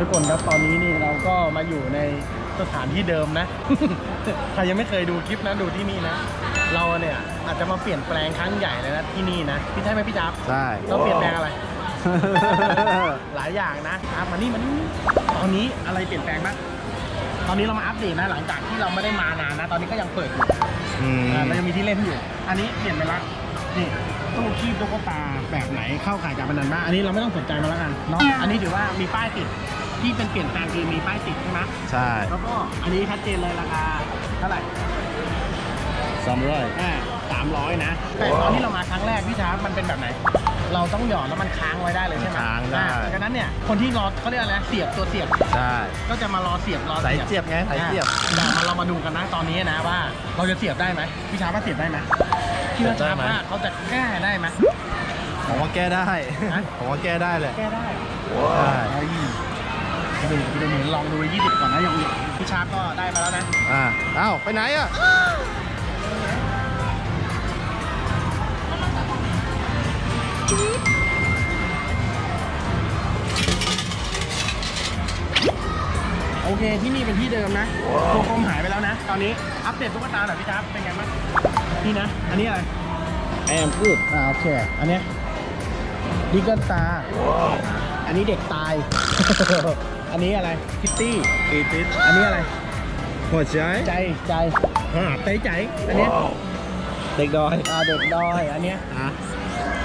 ทุกคนครับตอนนี้นี่เราก็มาอยู่ในสถานที่เดิมนะ ใครยังไม่เคยดูคลิปนะดูที่นี่นะ เราเนี่ยอาจจะมาเปลี่ยนแปลงครั้งใหญ่เลยนะที่นี่นะพี่ใช่ไหมพี่จ๊าบใช่ เราเปลี่ยนแปลงอะไร หลายอย่างนะอะมานี่มานี่ตอนนี้อะไรเปลี่ยนแปลงบ้างตอนนี้เรามาอัปเดตนะหลังจากที่เราไม่ได้มานานนะ ตอนนี้ก็ยังเปิดอยู่อืม อ่าเรายังมีที่เล่นอยู่ อันนี้เปลี่ยนไปละนี่ตู้คีบตุ๊กตาแบบไหนเข้าข่ายการพนันบ้างอันนี้เราไม่ต้องสนใจมาแล้วกันเนาะอันนี้ถือว่ามีป้ายติด ที่เป็นเปลี่ยนแปลงคือมีป้ายติดใช่ไหมใช่แล้วก็อันนี้ชัดเจนเลยราคาเท่าไหร่สามร้อยอ่าสามร้อยนะ แต่ตอนที่เรามาครั้งแรกพี่ชาร์ปมันเป็นแบบไหน เราต้องหยอดแล้วมันค้างไว้ได้เลยใช่ไหมค้างได้อ่ดังนั้นเนี่ยคนที่รอเขาเรียกอะไรนะเสียบตัวเสียบใช่ก็จะมารอเสียบรอสายเสียบไงสายเสียบอะเดี๋ยวมาเรามาดูกันนะตอนนี้นะว่า เราจะเสียบได้ไหมพี่ชาร์ปว่าเสียบได้ไหมพี่ว่าเสียบได้ชาร์ปไหมว่าเขาจะแก้ได้ไหมผมว่าแก้ได้ฮะผมว่าแก้ได้เลยแก้ได้ ใช่เฮ้ยดูดูดูลองดูยี่สิบก่อนนะยังพี่ชาร์ปก็ได้มาแล้วนะอ่าเอ้าไปไหนอะโอเคที่นี่เป็นที่เดิมนะตัวกลมหายไปแล้วนะ ตอนนี้อัปเดตตุ๊กตาหน่อยพี่ชาร์ปเป็นไงบ้างนี่นะ อันนี้อะไรไอแอมพูดอ่าโอเค อันเนี้ยดิกเกิลตา อันนี้เด็กตาย อันนี้อะไรคิตตี้ตีติดอันนี้อะไรหัวใจใจใจอ่าใจใจอันเนี้ยเด็กดอยอ่าเด็กดอยอันเนี้ยอะ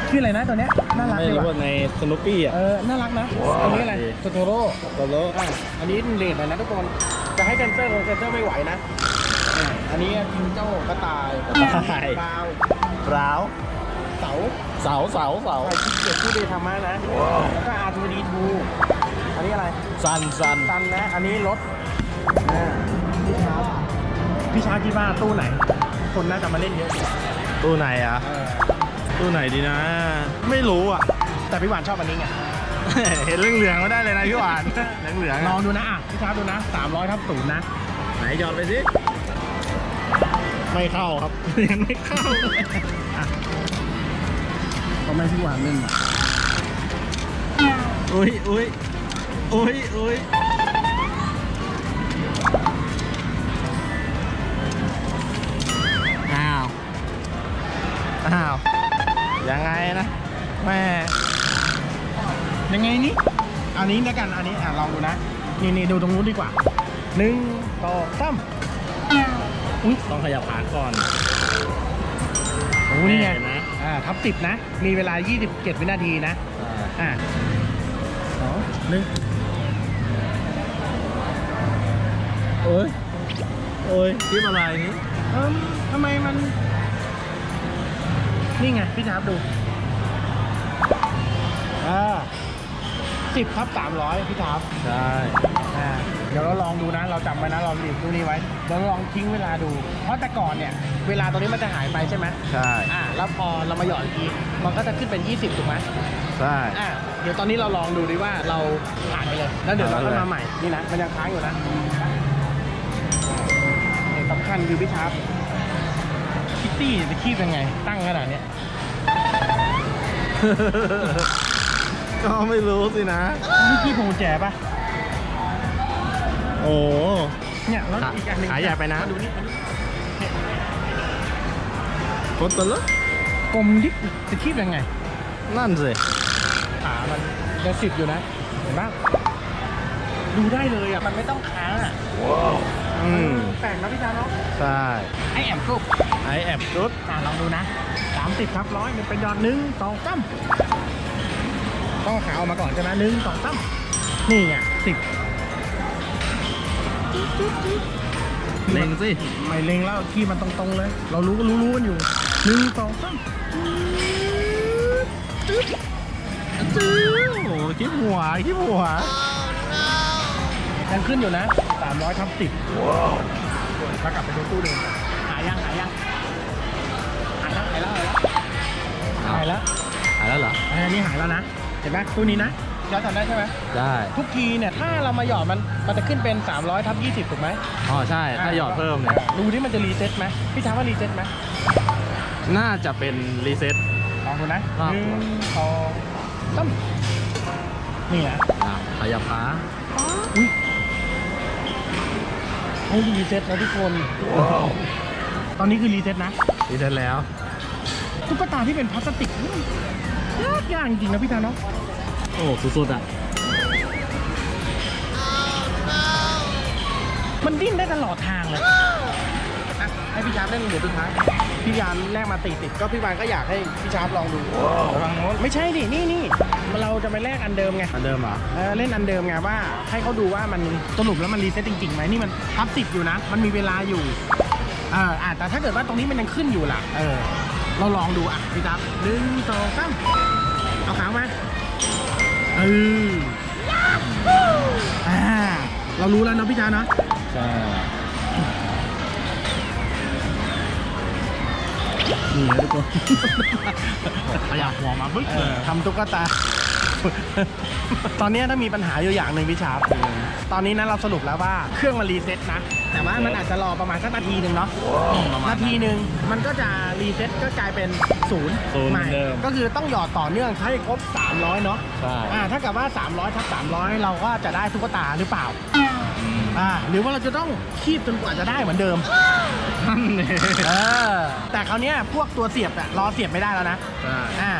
ชื่ออะไรนะตัวเนี้ยน่ารักไม่ดีรู้ว่ะว่าในสนุปปี้อะ เออน่ารักนะอันนี้อะไรโตโตโร่โตโลอ่าอันนี้เลดหน่อยนะทุกคนจะให้เซนเซอร์ลงเซนเซอร์ไม่ไหวนะอ่าอันนี้จิงโจ้กระต่ายกระต่าย ดาวร้าวเสา เสาเสาเสาไอ้ที่เกียรติผู้เดธรรมะนะ แล้วก็ R2D2 อันนี้อะไรซันซันตันนะ อันนี้รถอ่าพี่ชาร์ปพี่ชาร์ปคิดว่าตู้ไหน คนน่าจะมาเล่นเยอะสุดตู้ไหนอะเออตู้ไหนดีนะ ไม่รู้อะ แต่พี่หวานชอบอันนี้ไง เห็นเหลืองๆก็ได้เลยนะพี่หวาน เหลืองๆลอะองดูนะอะพี่ชาร์ปดูนะ300ทับศูนย์นะ ไหนหยอดไปสิ ไม่เข้าครับ ยังไม่เข้าอะก็ไม่พี่หวานเล่นอะ อุ้ยอุ้ย อุ้ยอุ้ยอ้าว อ้าว ยังไงนะแม่ยังไงนี่อันนี้แล้วกันอันนี้อะลองดูนะ นี่นี่ดูตรงนู้นดีกว่าหนึ่งสองสามอุ้ยต้องขยับขาก่อนโอ้นี่ไงแม่นะอ่าทับสิบนะ มีเวลา 27 วินาทีนะ อะสองหนึ่ง โอ้ยโอ้ยคลิปอะไรนี้เอิ่มทำไมมัน นี่ไง พี่ทับดู อ่าสิบทับสามร้อยพี่ทับใช่อ่าเดี๋ยวเราลองดูนะ เราจำไว้นะ เราหลีบดูนี้ไว้เดี๋ยวเราลองทิ้งเวลาดู เพราะแต่ก่อนเนี่ย เวลาตรงนี้มันจะหายไปใช่ไหมใช่อ่าแล้วพอเรามาหยอดอีกทีมันก็จะขึ้นเป็น 20 ถูกไหมใช่อ่าเดี๋ยวตอนนี้เราลองดูดิว่าเราผ่านไปเลย แล้วเดี๋ยวเราก็มาใหม่ นี่นะ มันยังค้างอยู่นะ เนี่ยสำคัญคือพี่ชาร์ปคิตตี้จะคีบยังไง ตั้งขนาดเนี้ยก็ไม่รู้สินะ นี่คีบพวงกุญแจปะโอ้เนี่ยแล้วขาอีกอันหนึงขาใหญ่ไปนะ มาดูนี่มาดูคนตัวเล็กกลมดิจะคีบยังไง นั่นสิ ขามันยังสิบอยู่นะ เห็นปะดูได้เลยอะ มันไม่ต้องค้างอะ อืมแปลกนะพี่ชาร์ปเนาะใช่ไอแอมกรุ๊ปไอแอบรุดอะลองดูนะสามสิบครับร้อยมันเป็นยอดหนึ่งสองสามต้องเอาขาออกมาก่อนใช่ไหมหนึ่งสองสามนี่ไงสิบเล็งสิไม่เล็งแล้วที่มันตรงๆเลย เรารู้ก็รู้รู้กันอยู่หนึ่งสองสามจื้อโอ้คลิปหัวคลิปหัว ยังขึ้นอยู่นะสามร้อยทับสิบถ้ากลับไปดูตู้เดิมหายังหายังหายแล้วหายแล้วหายแล้วหายแล้วหายแล้วเหรออันนี้หายแล้วนะ เห็นไหมตู้นี้นะย้อนจำได้ใช่ไหมได้ทุกทีเนี่ยถ้าเรามาหยอดมันมันจะขึ้นเป็น 300ทับ20 ถูกไหมอ๋อใช่ ถ้าหยอดเพิ่มเนี่ยดูที่มันจะรีเซ็ตไหมพี่ช้างว่ารีเซ็ตไหมน่าจะเป็นรีเซ็ตลองดูนะครับหนึ่งสองสามนี่นะอะขายาพ้าอุ้ย ให้รีเซ็ตนะทุกคน ตอนนี้คือรีเซ็ตนะดีเสร็จแล้ว ตุ๊กตาที่เป็นพลาสติกยากยากจริงๆนะพี่ตาเนาะ โอ้สุดๆอะ มันดิ้นได้ตลอดทางเลยอะ ให้พี่ชาร์ปเล่นเดี๋ยวพี่ชาร์ปพี่ยานแรกมาติดติดก็พี่วานก็อยากให้พี่ชาร์ปลองดูฟังโน้นไม่ใช่ดินี่นี่เราจะไปแลกอันเดิมไงอันเดิมเหรอเออเล่นอันเดิมไงว่าให้เขาดูว่ามันสรุปแล้วมันรีเซ็ตจริงๆไหมนี่มันทับสิบอยู่นะ มันมีเวลาอยู่เอออะแต่ถ้าเกิดว่าตรงนี้มันยังขึ้นอยู่ล่ะเออเราลองดูอะพี่จับหนึ่งสองสามเอาขางมาเอออ่าเรารู้แล้วเนาะพี่จ้าเนาะใช่ นี่นะทุกคนขยับหัวมาบึ๊กเอเลยทำตุ๊กตา ตอนนี้ถ้ามีปัญหาอยู่อย่างหนึ่งพี่ชาร์ปตอนนี้นะเราสรุปแล้วว่าเครื่องมันรีเซ็ตนะ แต่ว่ามันอาจจะรอประมาณสักนาทีหนึ่งเนาะนาทีหนึ่งมันก็จะรีเซ็ตก็กลายเป็นศูนย์ศูนย์ใหม่เดิม ก็คือต้องหยอดต่อเนื่องให้ครบ 300 เนาะใช่อ่าถ้าเกับว่า 300ทับ300 เราก็จะได้ตุ๊กตาหรือเปล่าอ่าหรือว่าเราจะต้องคีบจนกว่าจะได้เหมือนเดิม เองเออแต่คราวเนี้ยพวกตัวเสียบอะรอเสียบไม่ได้แล้วนะใช่ อ่า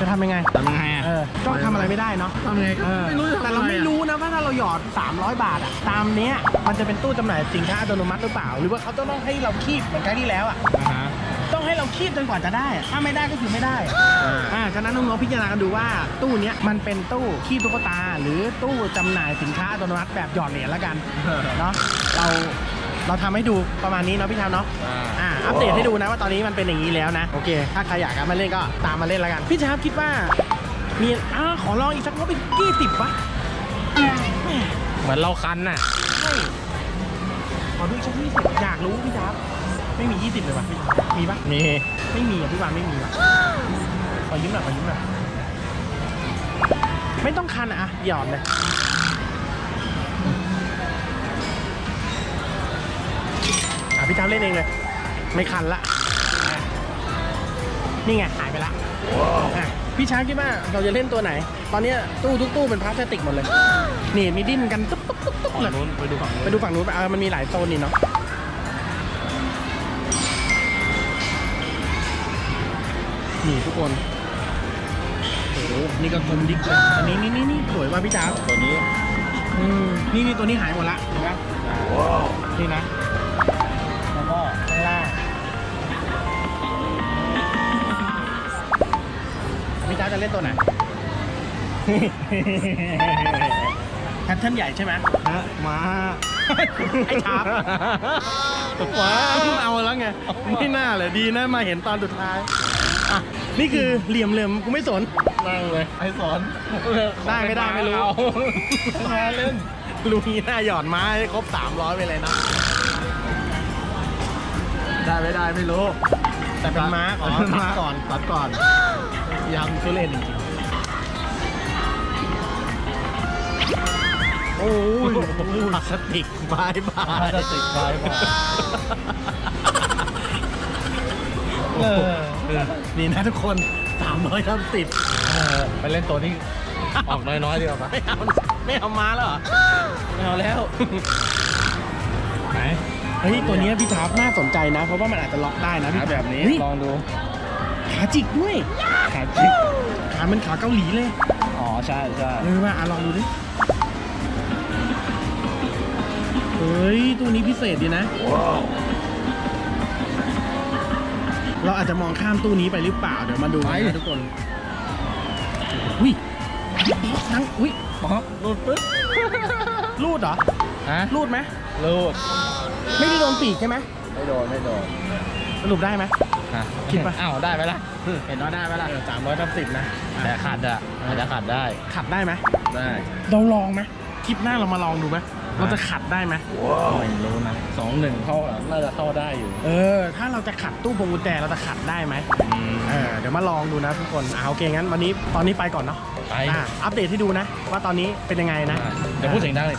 จะทำยังไงทำยังไงอะเออก็ทำอะไรไม่ได้เนาะ ทำยังไงก็เออไม่รู้จะทำแต่เราอะไรไม่อะรู้นะว่าถ้าเราหยอด 300 บาทอะตามเนี้ยมันจะเป็นตู้จำหน่ายสินค้าอัตโนมัติหรือเปล่า หรือว่าเขาต้องให้เราคีบเหมือนครั้งที่แล้วอะอ่าฮะ ต้องให้เราคีบจนกว่าจะได้อะถ้าไม่ได้ก็คือไม่ได้อ่า อ่าฉะนั้นน้องๆพิจารณากันดูว่าตู้เนี้ยมันเป็นตู้คีบตุ๊กตา หรือตู้จำหน่ายสินค้าอัตโนมัติแบบหยอดเหรียญละกันเนาะเรา เราทำให้ดูประมาณนี้เนาะพี่ชามเนาะอ่าอัปเดตให้ดูนะว่าตอนนี้มันเป็นอย่างนี้แล้วนะโอเค ถ้าใครอยากมาเล่นก็ตามมาเล่นแล้วกัน พี่ชามคิดว่ามีอ่าขอลองอีกสักงบอีกกี่สิบวะแหม่เหมือนเราคันน่ะใช่ขอดูอีกสักยี่สิบอยากรู้พี่ชามไม่มียี่สิบเลยวะพี่ชามมีปะมีไม่มีอะพี่วานไม่มีว่ะขอยืมหน่อยขอยืมหน่อยไม่ต้องคันอะหยอดเลย พี่ชามเล่นเองเลย ไม่คันละอะนี่ไงหายไปละอะพี่ช้างคิดว่าเราจะเล่นตัวไหน ตอนเนี้ยตู้ทุกตู้เป็นพลาสติกหมดเลย นี่มีดิ้นกันตุ๊บตุ๊บตุ๊บตุ๊บฝั่งเลยนู้นไปดูฝั่งนู้นไปดูฝั่งนู้นไปเออมันมีหลายโซนนี่เนาะนี่ทุกคนโอ้โหนี่ก็กลมดิกเลยอันนี้นี่นี่นี่สวยว่ะพี่จ๋าตัวนี้ อืมนี่นี่ตัวนี้หายหมดละเห็นไหมนี่นะ จ๋าจะเล่นตัวไหน แพทเทิร์นใหญ่ใช่ไหมนะมาไอ้ชาร์ปว้าวเอาแล้วไง ไม่น่าเลยดีนะมาเห็นตอนสุดท้ายอะนี่คือเหลี่ยมเหลี่ยมกูไม่สน นั่งเลยไอสอนได้ไม่ได้ไม่รู้มาเล่นลุงนี้หน้าหยอดไม้ให้ครบ 300 ไปเลยนะ ได้ไม่ได้ไม่รู้ แต่เป็นม้าอ๋อเป็นตัม้าดก่ก่ออนนตัดก่อน ยังทุเรศจริงๆ โอ้ยพลาสติกบายบายพลาสติกบายบายเออ นี่นะทุกคน300ทับสิบเออไปเล่นตัวที่ออกน้อยๆดีกว่าปะไม่เอาไม่เอาม้าแล้วเหรอ ไม่เอาแล้ว ไหน เฮ้ย ตัวเนี้ยพี่ทาร์ปน่าสนใจนะ เพราะว่ามันอาจจะล็อกได้นะพี่หาแบบนี้เฮ้ยลองดู ขาจิกด้วย ขาจิก ขามันขาเกาหลีเลย อ๋อ ใช่ใช่เออมาอะลองดูดิ เฮ้ย ตัวนี้พิเศษดีนะ เราอาจจะมองข้ามตู้นี้ไปหรือเปล่า เดี๋ยวมาดูกันนะทุกคน อุ้ยทั้งอุ้ยป๊อปรูดปึ๊บรูดเหรอ ฮะ รูดไหมรูด ไม่ได้โดนปีกใช่ไหมไม่โดน ไม่โดน สรุปได้ไหม ฮะคิดปะอ้าวได้ไหมล่ะเห็นว่าได้ไหมล่ะสามร้อยทับสิบนะแต่ขัดอะอาจจะขัดได้ขัดได้ไหมได้เราลองไหมคลิปหน้าเรามาลองดูไหมเราจะขัดได้ไหมไม่รู้นะสองหนึ่งเข้าน่าจะเข้าได้อยู่ เออ ถ้าเราจะขัดตู้พวงกุญแจเราจะขัดได้ไหมเออเดี๋ยวมาลองดูนะทุกคนอ่าโอเคงั้นวันนี้ตอนนี้ไปก่อนเนาะไปอ่าอัปเดตให้ดูนะ ว่าตอนนี้เป็นยังไงนะเดี๋ยวพูดเสียงดังเลย